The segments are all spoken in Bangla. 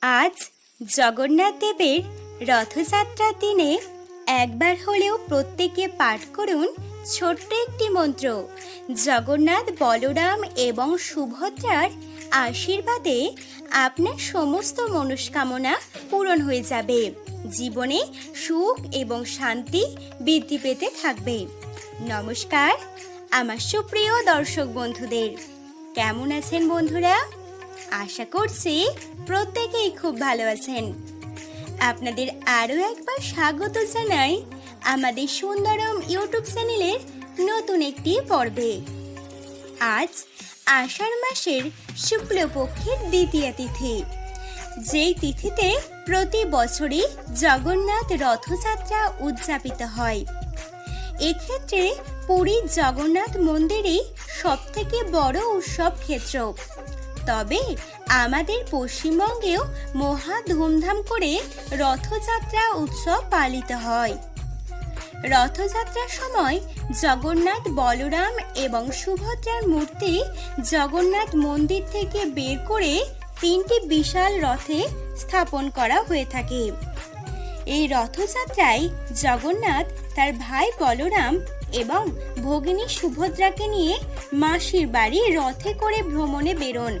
আজ জগন্নাথ দেবের রথযাত্রার দিনে একবার হলেও প্রত্যেকে পাঠ করুন ছোট্ট একটি মন্ত্র। জগন্নাথ বলরাম এবং সুভদ্রার আশীর্বাদে আপনার সমস্ত মনস্কামনা পূরণ হয়ে যাবে। জীবনে সুখ এবং শান্তি বৃদ্ধি পেতে থাকবে। নমস্কার, আমার সুপ্রিয় দর্শক বন্ধুদের। কেমন আছেন বন্ধুরা? আশা করছি প্রত্যেকেই খুব ভালো আছেন। আপনাদের আরও একবার স্বাগত জানাই আমাদের সুন্দরম ইউটিউব চ্যানেলের নতুন একটি পর্বে। আজ আষাঢ় মাসের শুক্লপক্ষের দ্বিতীয় তিথি। যেই তিথিতে প্রতি বছরই জগন্নাথ রথযাত্রা উদযাপিত হয়। এক্ষেত্রে পুরীর জগন্নাথ মন্দিরই সবথেকে বড় উৎসব ক্ষেত্র। তবে আমাদের পশ্চিমবঙ্গেও মহা ধুমধাম করে রথযাত্রা উৎসব পালিত হয়। রথযাত্রার সময় জগন্নাথ বলরাম এবং সুভদ্রার মূর্তি জগন্নাথ মন্দির থেকে বের করে তিনটি বিশাল রথে স্থাপন করা হয়ে থাকে। এই রথযাত্রায় জগন্নাথ তার ভাই বলরাম এবং ভগিনী সুভদ্রাকে নিয়ে মাসির বাড়ি রথে করে ভ্রমণে বেরোন।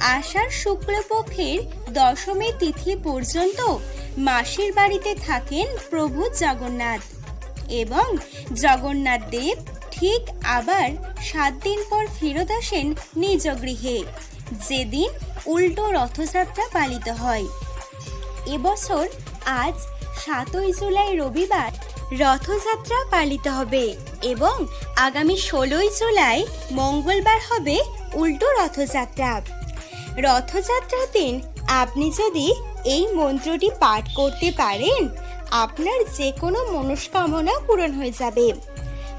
আষাঢ় শুক্লপক্ষের দশমী তিথি পর্যন্ত মাসির বাড়িতে থাকেন প্রভু জগন্নাথ এবং জগন্নাথ দেব ঠিক আবার সাত দিন পর ফেরত আসেন নিজ গৃহে, যেদিন উল্টো রথযাত্রা পালিত হয়। এবছর আজ সাতই জুলাই রবিবার রথযাত্রা পালিত হবে এবং আগামী ষোলোই জুলাই মঙ্গলবার হবে উল্টো রথযাত্রা। রথযাত্রার দিন আপনি যদি এই মন্ত্রটি পাঠ করতে পারেন, আপনার যে কোনো মনস্কামনা পূরণ হয়ে যাবে।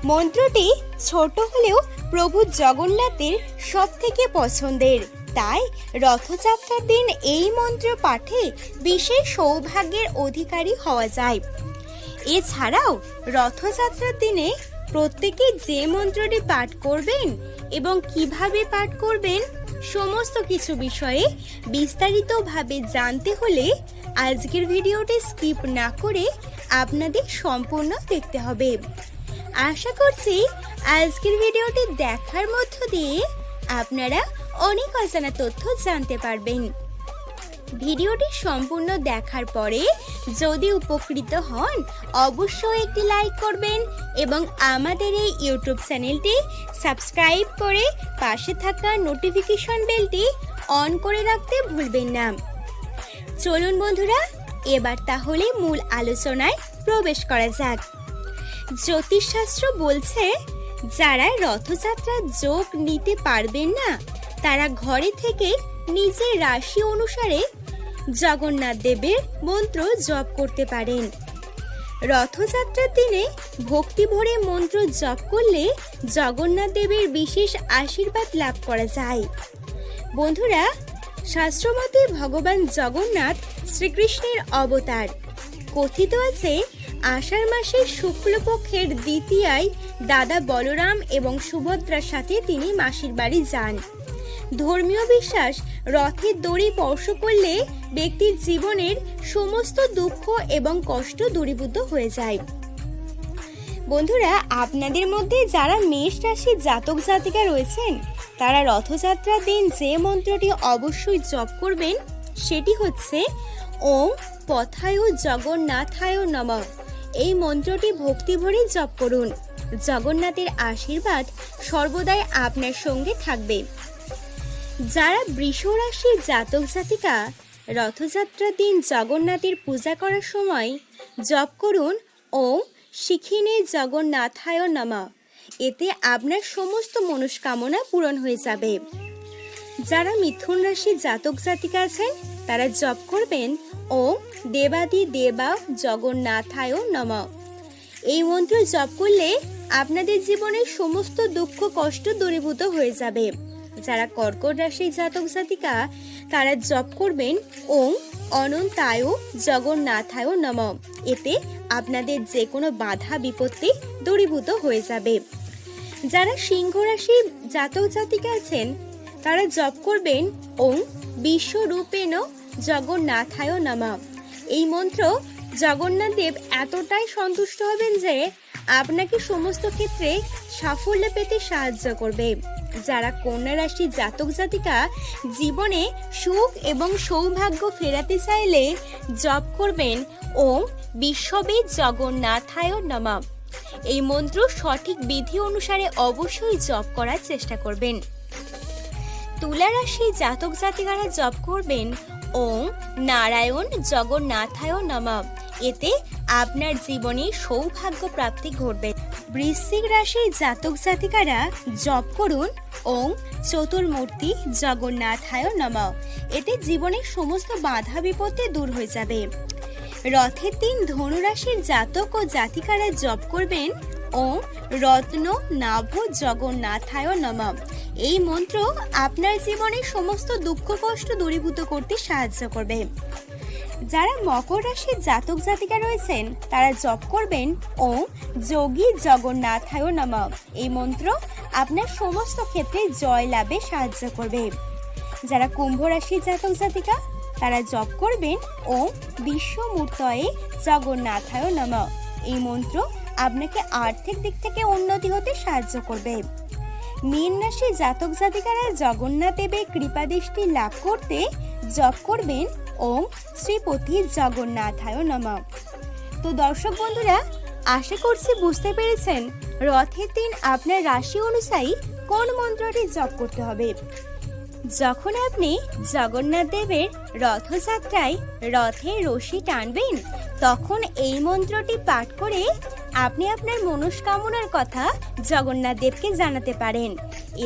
মন্ত্রটি ছোট হলেও প্রভু জগন্নাথের সব থেকে পছন্দের। তাই রথযাত্রার দিন এই মন্ত্র পাঠে বিশেষ সৌভাগ্যের অধিকারী হওয়া যায়। এছাড়াও রথযাত্রার দিনে প্রত্যেকে যে মন্ত্রটি পাঠ করবেন এবং কীভাবে পাঠ করবেন সমস্ত কিছু বিষয়ে বিস্তারিতভাবে জানতে হলে আজকের ভিডিওটি স্কিপ না করে আপনাদের সম্পূর্ণ দেখতে হবে। আশা করছি আজকের ভিডিওটি দেখার মধ্য দিয়ে আপনারা অনেক অজানা তথ্য জানতে পারবেন। ভিডিওটি সম্পূর্ণ দেখার পরে যদি উপকৃত হন, অবশ্যই একটি লাইক করবেন এবং আমাদের এই ইউটিউব চ্যানেলটি সাবস্ক্রাইব করে পাশে থাকা নোটিফিকেশন বেলটি অন করে রাখতে ভুলবেন না। চলুন বন্ধুরা, এবার তাহলে মূল আলোচনায় প্রবেশ করা যাক। জ্যোতিষশাস্ত্র বলছে, যারা রথযাত্রার যোগ নিতে পারবেন না, তারা ঘরে থেকে নিজের রাশি অনুসারে জগন্নাথ দেবের মন্ত্র জপ করতে পারেন। রথযাত্রার দিনে ভক্তি ভরে মন্ত্র জপ করলে জগন্নাথ দেবের বিশেষ আশীর্বাদ লাভ করা যায়। বন্ধুরা, শাস্ত্রমতে ভগবান জগন্নাথ শ্রীকৃষ্ণের অবতার। কথিত আছে, আষাঢ় মাসের শুক্লপক্ষের দ্বিতীয়ায় দাদা বলরাম এবং সুভদ্রার সাথে তিনি মাসির বাড়ি যান। ধর্মীয় বিশ্বাস, রথের দড়ি স্পর্শ করলে ব্যক্তির জীবনের সমস্ত দুঃখ এবং কষ্ট দূরীভূত হয়ে যায়। বন্ধুরা, আপনাদের মধ্যে যারা মেষ রাশির জাতক জাতিকা রয়েছেন, তারা রথযাত্রার দিন যে মন্ত্রটি অবশ্যই জপ করবেন, সেটি হচ্ছে, ওম পথায়ু জগন্নাথায় নম। এই মন্ত্রটি ভক্তি ভরে জপ করুন। জগন্নাথের আশীর্বাদ সর্বদাই আপনার সঙ্গে থাকবে। যারা বৃষ রাশির জাতক জাতিকা, রথযাত্রার দিন জগন্নাথের পূজা করার সময় জপ করুন ও শিখিনে জগন্নাথায় নমা। এতে আপনার সমস্ত মনস্কামনা পূরণ হয়ে যাবে। যারা মিথুন রাশি জাতক জাতিকা আছেন, তারা জপ করবেন ও দেবাদি দেবা জগন্নাথায় নম। এই মন্ত্র জপ করলে আপনাদের জীবনের সমস্ত দুঃখ কষ্ট দূরীভূত হয়ে যাবে। যারা কর্কট রাশির জাতক জাতিকা, তারা জপ করবেন। ওম অনন্তায় জগন্নাথায় নম। এতে আপনাদের যে কোনো বাধা বিপত্তি দূরীভূত হয়ে যাবে। যারা সিংহ রাশির জাতক জাতিকা আছেন, তারা জপ করবেন। ওম বিশ্বরূপেণ জগন্নাথায় নমঃ। এই মন্ত্র জগন্নাথ দেব এতটাই সন্তুষ্ট হবেন যে, আপনাকে সমস্ত ক্ষেত্রে সাফল্য পেতে সাহায্য করবে। যারা কন্যা রাশি জাতক জাতিকা জীবনে সুখ এবং সৌভাগ্য ফেরাতে চাইলে জপ করবেন। ওম বিশ্ববিদ জগন্নাথায় নমঃ। এই মন্ত্র সঠিক বিধি অনুসারে অবশ্যই জপ করার চেষ্টা করবেন। তুলা রাশি জাতক জাতিকারা জপ করবেন। ওম নারায়ণ জগন্নাথায় নমঃ। এতে আপনার জীবনে সৌভাগ্য প্রাপ্তি ঘটবে। বৃশ্চিক রাশির জাতক জাতিকারা জপ করুন। ওম চতুর্মূর্তি জগন্নাথায় নমঃ। এতে জীবনের সমস্ত বাধা বিপত্তি দূর হয়ে যাবে। রথের দিন ধনুরাশির জাতক ও জাতিকারা জপ করবেন। ওম রত্ন নাভ জগন্নাথায় নমঃ। এই মন্ত্র আপনার জীবনের সমস্ত দুঃখ কষ্ট দূরীভূত করতে সাহায্য করবে। যারা মকর রাশির জাতক জাতিকা রয়েছেন, তারা জপ করবেন, ওম যোগী জগন্নাথায় নমঃ। এই মন্ত্র আপনার সমস্ত ক্ষেত্রে জয় লাভে সাহায্য করবে। যারা কুম্ভ রাশির জাতক জাতিকা, তারা জপ করবেন, ওম বিশ্বমূর্তয়ে জগন্নাথায় নমঃ। এই মন্ত্র আপনাকে আর্থিক দিক থেকে উন্নতি হতে সাহায্য করবে। মীন রাশি জাতক জাতিকারা জগন্নাথ দেবের কৃপাদৃষ্টি লাভ করতে জপ করবেন ওম শ্রীপতি জগন্নাথায় নমঃ। তো দর্শক বন্ধুরা, আশা করছি বুঝতে পেরেছেন রথের দিন আপনার রাশি অনুযায়ী কোন মন্ত্রটি জপ করতে হবে। যখন আপনি জগন্নাথ দেবের রথযাত্রায় রথে রশি টানবেন, তখন এই মন্ত্রটি পাঠ করে আপনি আপনার মনস্কামনার কথা জগন্নাথ দেবকে জানাতে পারেন।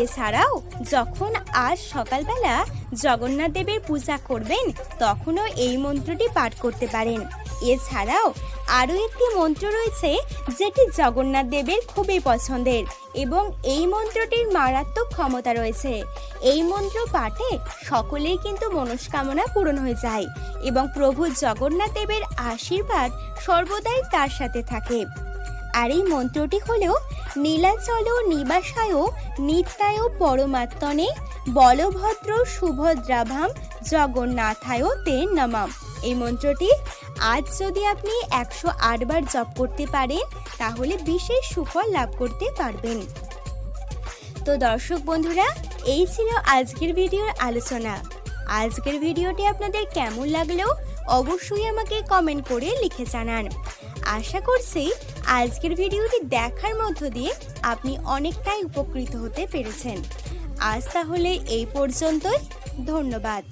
এছাড়াও, যখন আজ সকালবেলা জগন্নাথ দেবের পূজা করবেন, তখনও এই মন্ত্রটি পাঠ করতে পারেন। এছাড়াও, আরও একটি মন্ত্র রয়েছে যেটি জগন্নাথ দেবের খুবই পছন্দের এবং এই মন্ত্রটির মারাত্মক ক্ষমতা রয়েছে। এই মন্ত্র পাঠে সকলেই কিন্তু মনস্কামনা পূরণ হয়ে যায় এবং প্রভু জগন্নাথ দেবের আশীর্বাদ সর্বদাই তার সাথে থাকে। আর এই মন্ত্রটি হল, নীলাচল নিবাসায় নিত্যায় পরমাত্মনে বলভদ্র সুভদ্রাভাম জগন্নাথায় তে নমাম এই মন্ত্রটি আজ যদি আপনি একশো আট বার জপ করতে পারেন, তাহলে বিশেষ সুফল লাভ করতে পারবেন। তো দর্শক বন্ধুরা, এই ছিল আজকের ভিডিওর আলোচনা। আজকের ভিডিওটি আপনাদের কেমন লাগল? অবশ্যই আমাকে কমেন্ট করে লিখে জানান। আশা করছি আজকের ভিডিওটি দেখার মধ্য দিয়ে আপনি অনেকটাই উপকৃত হতে পেরেছেন। আজ তাহলে এই পর্যন্তই, ধন্যবাদ।